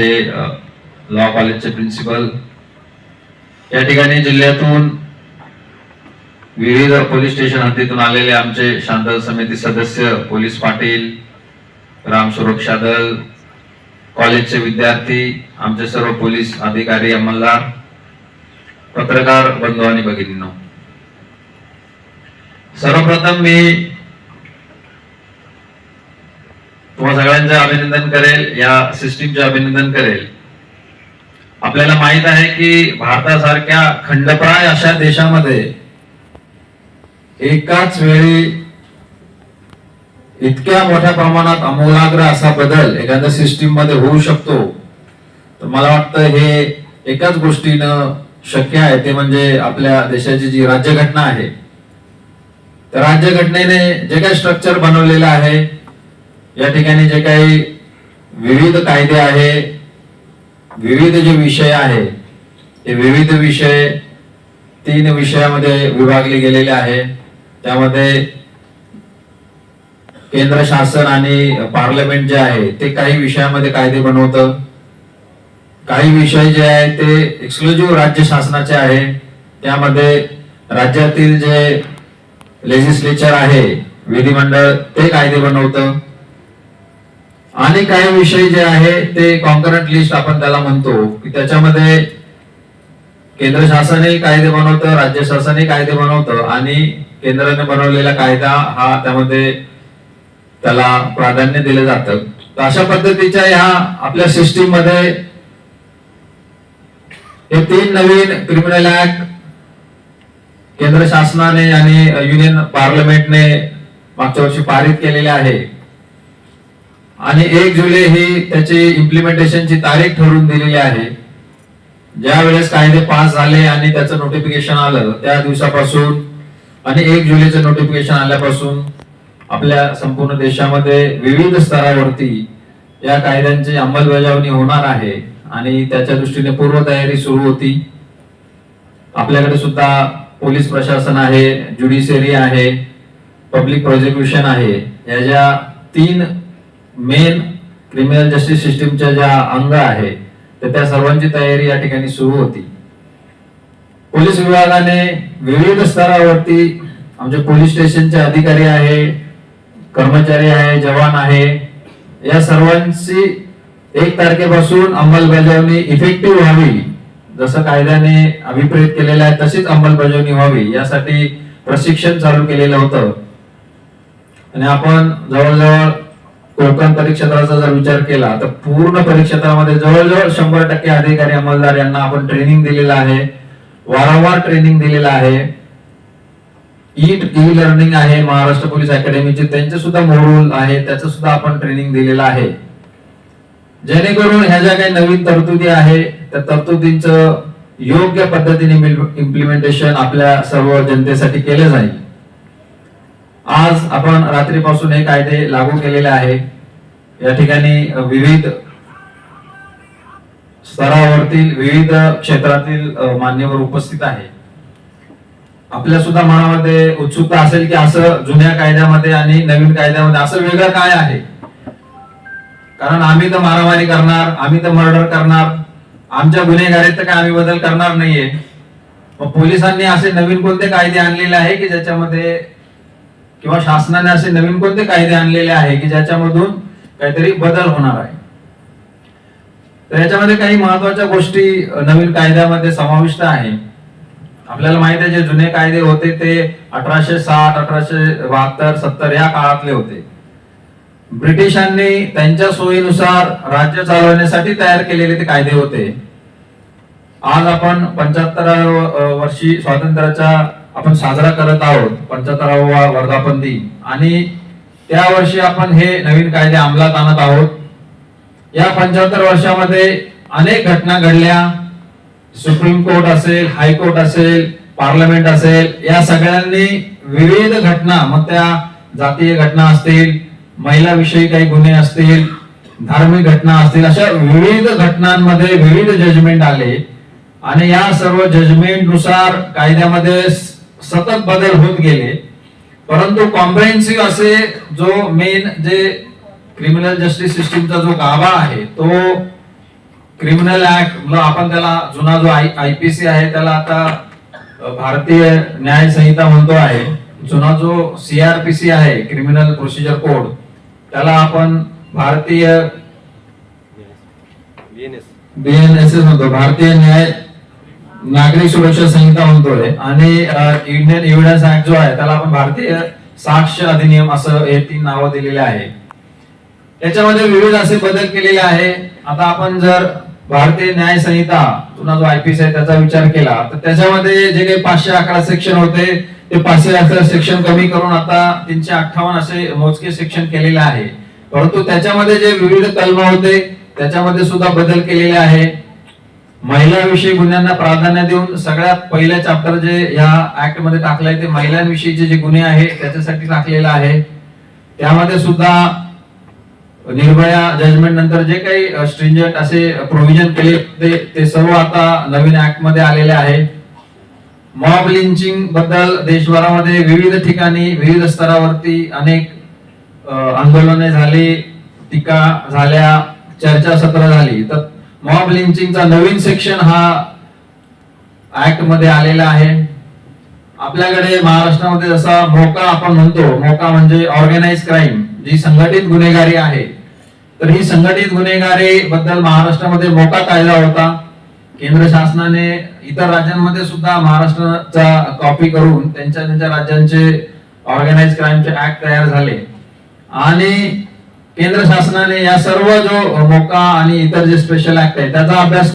ते लॉ कॉलेजचे प्रिन्सिपल या ठिकाणी जिल्ह्यातून विविध पोलीस स्टेशन हद्दीतून आलेले आमचे शांतता समिती सदस्य पोलीस पाटील ग्राम सुरक्षा दल कॉलेजचे विद्यार्थी आमचे सर्व पोलीस अधिकारी अंमलदार पत्रकार बंधू आणि भगिनींनो. सर्वप्रथम मी तुम्हा सगळ्यांचं अभिनंदन करेल या सिस्टीमचे अभिनंदन करेल. आपल्याला माहीत आहे की भारतासारख्या खंडप्राय अशा देशामध्ये एकाच वेळी इतक्या मोठ्या प्रमाणात अमूलाग्र असा बदल एखाद्या सिस्टीममध्ये होऊ शकतो. तर मला वाटतं हे एकाच गोष्टीनं शक्य आहे ते म्हणजे आपल्या देशाची जी राज्यघटना आहे. तर राज्यघटनेने जे काही स्ट्रक्चर बनवलेलं आहे या ठिकाणी जे काही विविध कायदे आहे विविध जे विषय आहे ते विविध विषय तीन विषयामध्ये विभागले गेलेले आहे. त्यामध्ये केंद्र शासन आणि पार्लमेंट जे आहे ते काही विषयामध्ये कायदे बनवतं. काही विषय जे आहे ते एक्सक्लुझिव्ह राज्य शासनाचे आहे. त्यामध्ये राज्यातील जे लेजिस्लेचर आहे विधिमंडळ ते कायदे बनवतं. आणि काही विषय जे आहे ते कॉन्करंट लिस्ट आपण त्याला म्हणतो की त्याच्यामध्ये केंद्र शासनही कायदे बनवतं राज्य शासनही कायदे बनवतं आणि केंद्राने बनवलेला कायदा हा त्यामध्ये त्याला प्राधान्य दिलं जातं. तर अशा पद्धतीच्या ह्या आपल्या सिस्टीममध्ये हे तीन नवीन क्रिमिनल ऍक्ट केंद्र शासनाने आणि युनियन पार्लमेंटने मागच्या वर्षी पारित केलेले आहे. आणि एक जुलै ही त्याची इम्प्लिमेंटेशनची तारीख ठरवून दिलेली आहे. ज्या वेळेस कायदे पास झाले आणि त्याचं नोटिफिकेशन आलं त्या दिवसापासून आणि एक जुलैचं नोटिफिकेशन आल्यापासून आपल्या संपूर्ण देशामध्ये विविध स्तरावरती या कायद्यांची अंमलबजावणी होणार आहे आणि त्याच्या दृष्टीने पूर्वतयारी सुरू होती. आपल्याकडे सुद्धा पोलीस प्रशासन आहे ज्युडिशियरी आहे पब्लिक प्रोसिक्युशन आहे. या ज्या तीन मेन क्रिमिनल जस्टिस सिस्टीमच्या ज्या अंग आहे तर त्या सर्वांची तयारी या ठिकाणी सुरू होती. पोलीस विभागाने विविध स्तरावरती आमचे पोलीस स्टेशनचे अधिकारी आहे कर्मचारी आहे जवान आहे या सर्वांची एक तारखेपासून अंमलबजावणी इफेक्टिव्ह व्हावी जसं कायद्याने अभिप्रेत केलेलं आहे तशीच अंमलबजावणी व्हावी यासाठी प्रशिक्षण चालू केलेलं होतं. आणि आपण जवळजवळ कोकण परीक्षेत्राचा जर विचार केला तर पूर्ण परीक्षेत्रामध्ये जवळजवळ शंभर टक्के अधिकारी अंमलदार यांना आपण ट्रेनिंग दिलेलं आहे. वारंवार ट्रेनिंग दिलेलं आहे. ईट ई लर्निंग आहे महाराष्ट्र पोलीस अकॅडमीचे. त्यांचे सुद्धा मोडूल आहे त्याचं सुद्धा आपण ट्रेनिंग दिलेलं आहे. जेणेकरून ह्या ज्या काही नवीन तरतुदी आहे त्या तरतुदींचं योग्य पद्धतीने इम्प्लिमेंटेशन आपल्या सर्व जनतेसाठी केलं जाईल. आज आपण रात्रीपासून हे कायदे लागू केलेले आहे. या ठिकाणी विविध स्तरावरतील विविध क्षेत्रातील मान्यवर उपस्थित आहे. आपल्या सुद्धा मनामध्ये उत्सुकता असेल की असं जुन्या कायद्यामध्ये आणि नवीन कायद्यामध्ये असं वेगळं काय आहे? कारण आम्ही तर मारामारी करणार आम्ही तर मर्डर करणार आमच्या गुन्हेगारीत तर काय आम्ही बदल करणार नाहीये. मग पोलिसांनी असे नवीन कोणते कायदे आणलेले आहे की ज्याच्यामध्ये किंवा शासनाने असे नवीन कोणते कायदे आणलेले आहे की ज्याच्यामधून काहीतरी बदल होणार आहे? तर याच्यामध्ये काही महत्त्वाच्या गोष्टी नवीन कायद्यामध्ये समाविष्ट आहे. आपल्याला माहिती आहे जे जुने कायदे होते ते अठराशे साठ अठराशे बहात्तर सत्तर या काळातले होते. ब्रिटिशांनी त्यांच्या सोयीनुसार राज्य चालवण्यासाठी तयार केलेले ते कायदे होते. आज आपण पंच्याहत्तराव्या वर्षी स्वातंत्र्याच्या आपण साजरा करत आहोत पंच्याहत्तरावा वर्धापन दिन आणि त्या वर्षी आपण हे नवीन कायदे अंमलात आणत आहोत. या पंच्याहत्तर वर्षामध्ये अनेक घटना घडल्या. सुप्रीम कोर्ट असेल हायकोर्ट असेल पार्लमेंट असेल या सगळ्यांनी विविध घटना मग त्या जातीय घटना असतील महिलाविषयी काही गुन्हे असतील धार्मिक घटना असतील अशा विविध घटनांमध्ये विविध जजमेंट आले. आणि या सर्व जजमेंटनुसार कायद्यामध्ये सतत बदल होत गेले. परंतु कॉम्प्रेहेन्सिव्ह असे जो मेन जे क्रिमिनल जस्टिस सिस्टीमचा जो गाभा आहे तो क्रिमिनल ऍक्ट आपण त्याला जुना जो आय पी सी आहे त्याला आता भारतीय न्याय संहिता म्हणतो आहे जुना जो सीआरपीसी आहे क्रिमिनल प्रोसिजर कोड त्याला आपण भारतीय बीएनएसएस म्हणतो. भारतीय न्याय नागरिक सुरक्षा संहिता म्हणतोय. आणि इंडियन एव्हिडन्स ऍक्ट जो आहे त्याला आपण भारतीय साक्ष अधिनियम असं हे तीन नावं दिलेले आहे. त्याच्यामध्ये विविध असे बदल केलेले आहे. आता आपण जर भारतीय न्याय संहिता पुन्हा जो आयपीसी आहे त्याचा विचार केला तर त्याच्यामध्ये जे काही पाचशे अकरा सेक्शन होते ते पाचशे अकरा सेक्शन कमी करून आता तीनशे अठ्ठावन्न असे मोजके सेक्शन केलेले आहे. परंतु त्याच्यामध्ये जे विविध कलम होते त्याच्यामध्ये सुद्धा बदल केलेले आहे. महिलांविषयी गुन्ह्यांना प्राधान्य देऊन सगळ्यात पहिलं चॅप्टर जे या ऍक्टमध्ये टाकलंय ते महिलांविषयीचे जे गुन्हे आहे त्याच्यासाठी टाकलेलं आहे. त्यामध्ये सुद्धा निर्भया जजमेंट नंतर जे काही स्ट्रिंजंट असे प्रोव्हिजन केले ते ते सर्व आता नवीन ऍक्टमध्ये आलेले आहे. मॉब लिंचिंगबद्दल देशभरामध्ये विविध ठिकाणी विविध स्तरावरती अनेक आंदोलने झाली टीका झाल्या चर्चासत्र झाली. तर मॉब लिंचिंगचा नवीन सेक्शन हा ऍक्टमध्ये आलेला आहे. आपल्याकडे महाराष्ट्रामध्ये जसा मोका आपण म्हणतो मोका म्हणजे ऑर्गनाइज क्राईम जी संघटित गुन्हेगारी आहे. तर ही संघटित गुन्हेगारी बद्दल महाराष्ट्रामध्ये मोका कायदा होता. केंद्र शासनाने इतर राज्यांमध्ये सुद्धा महाराष्ट्राचा कॉपी करून त्यांच्या त्यांच्या राज्यांचे ऑर्गनाइज क्राईमचे ऍक्ट तयार झाले. आणि केंद्र शासनाने या सर्व जो मोका आणि इतर जे स्पेशल ऍक्ट आहे त्याचा अभ्यास